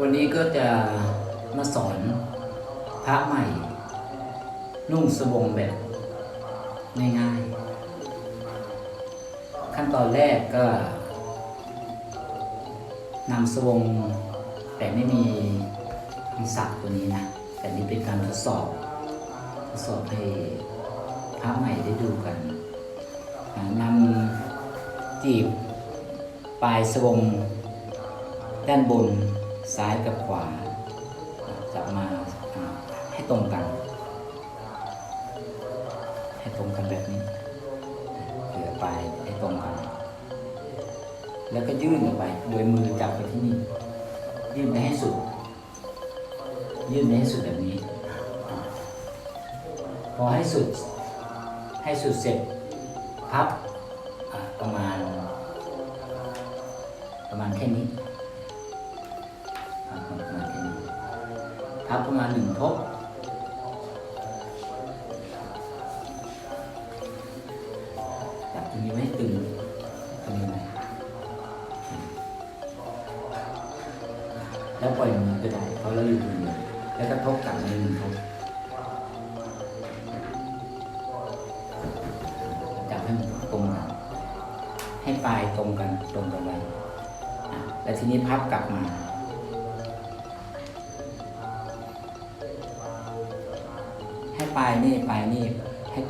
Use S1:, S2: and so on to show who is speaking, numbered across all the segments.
S1: วันนี้ก็จะมาสอนพระใหม่ นุ่งสบงแบบง่ายๆ ขั้นตอนแรกก็นำสบงแต่ไม่มีคำศัพท์ตัวนี้นะ แต่นี่เป็นการทดสอบ ทดสอบให้พระใหม่ได้ดูกันนำจีบปลายสบงด้านบน ซ้ายกับขวาจับมาให้ตรงกัน ให้ตรงกันแบบนี้เหลือปลายให้ตรงกัน แล้วก็ยื่นออกไป โดยมือจับไปที่นี่ ยื่นไปให้สุด ยื่นไปให้สุดแบบนี้ พอให้สุด ให้สุดเสร็จ พับประมาณ ประมาณแค่นี้ พับประมาณหนึ่งทบจับตรงนี้ไว้ตึงตรงนี้ไว้แล้วปล่อยมือก็ได้เพราะเราอยู่ตรงนี้แล้วก็ทบกลับมาหนึ่งทบจับให้มันตรงกันให้ปลายตรงกันตรงกันไว้แล้วทีนี้พับกลับมา ปลายนี่ปลายนี่ให้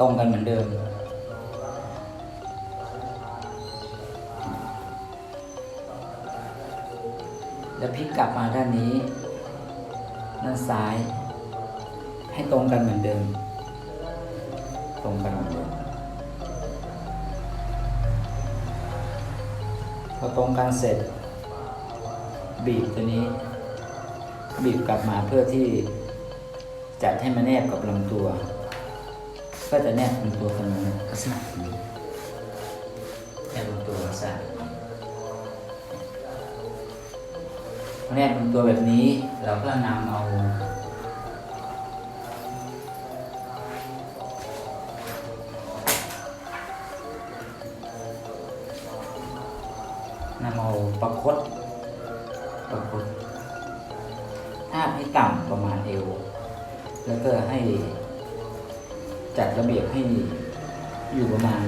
S1: ตรงกันเหมือนเดิม แล้วพลิกกลับมาด้านนี้ ด้านซ้าย ให้ตรงกันเหมือนเดิม ตรงกันเหมือนเดิมพอตรงกันเสร็จ บีบตัวนี้ บีบกลับมาเพื่อที่ จัดให้มันแนบกับลำตัว ก็จะแนบลำตัวกันลักษณะนี้แนบลำตัวลักษณะพอแนบลำตัวแบบนี้เราก็นำเอานำเอาประคตประคตทาให้ต่ำประมาณเอว แล้วก็ให้จัดระเบียบให้อยู่ประมาณ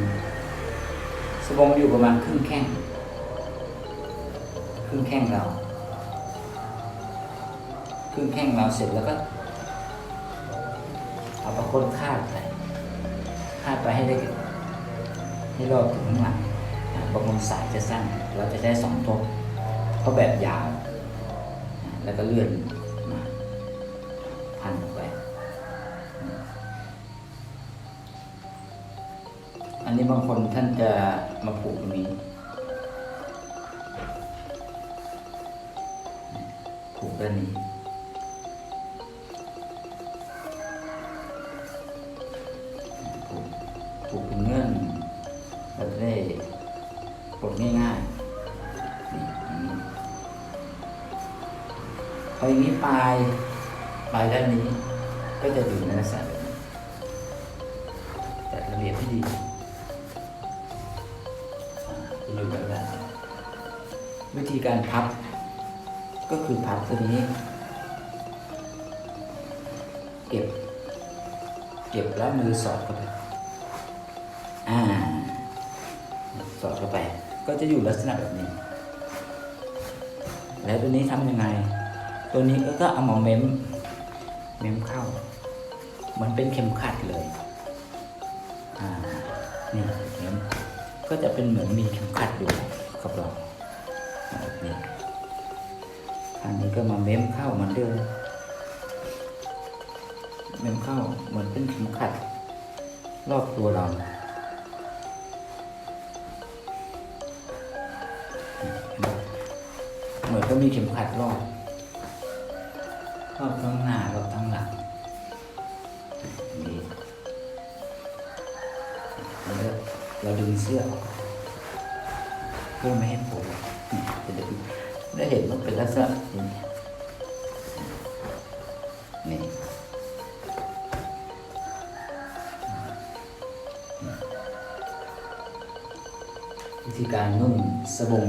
S1: สบงอยู่ประมาณครึ่งแข้งครึ่งแข้งเราครึ่งแข้งเราเสร็จแล้วก็ เอาประคตคาดไปคาดไปให้ได้ให้รอบถึงข้างหลังอ่าบางคนสายจะสั้นเราจะได้สองทบเพราะแบบยาว แล้วก็เลื่อนมาพันออกไป อันนี้บางคนท่านจะมาผูกตรงนี้ผูกด้านนี้ ผูกผูกเป็นเงื่อนเราจะได้ปลดง่ายๆนี่พออย่างนี้ปลายปลายด้านนี้ก็จะอยู่ในลักษณะแบบนี้จัดระเบียบให้ดี อ่าอยู่แบบนั้นวิธีการพับ ก็คือพับตัวนี้ เก็บ เก็บแล้วมือสอดเข้าไป อ่า สอดเข้าไป ก็จะอยู่ลักษณะแบบนี้ แล้วตัวนี้ทำยังไง ตัวนี้ก็เอามาเม้ม เม้มเข้า มันเป็นเข็มขัดเลย อ่า นี่เม้ม ก็จะเป็นเหมือนมีเข็มขัดอยู่กับเราอ่าแบบนี้ทางนี้ก็มาเม้มเข้าเหมือนเดิมเม้มเข้าเหมือนเป็นเข็มขัด รอบตัวเราเหมือนก็มีเข็มขัดรอบรอบทั้งหน้ารอบทั้งหลัง เราดึงเสื้อเพื่อไม่ให้ผมจะได้ได้เห็นว่าเป็นลักษณะนี้นี่วิธีการนุ่งสบง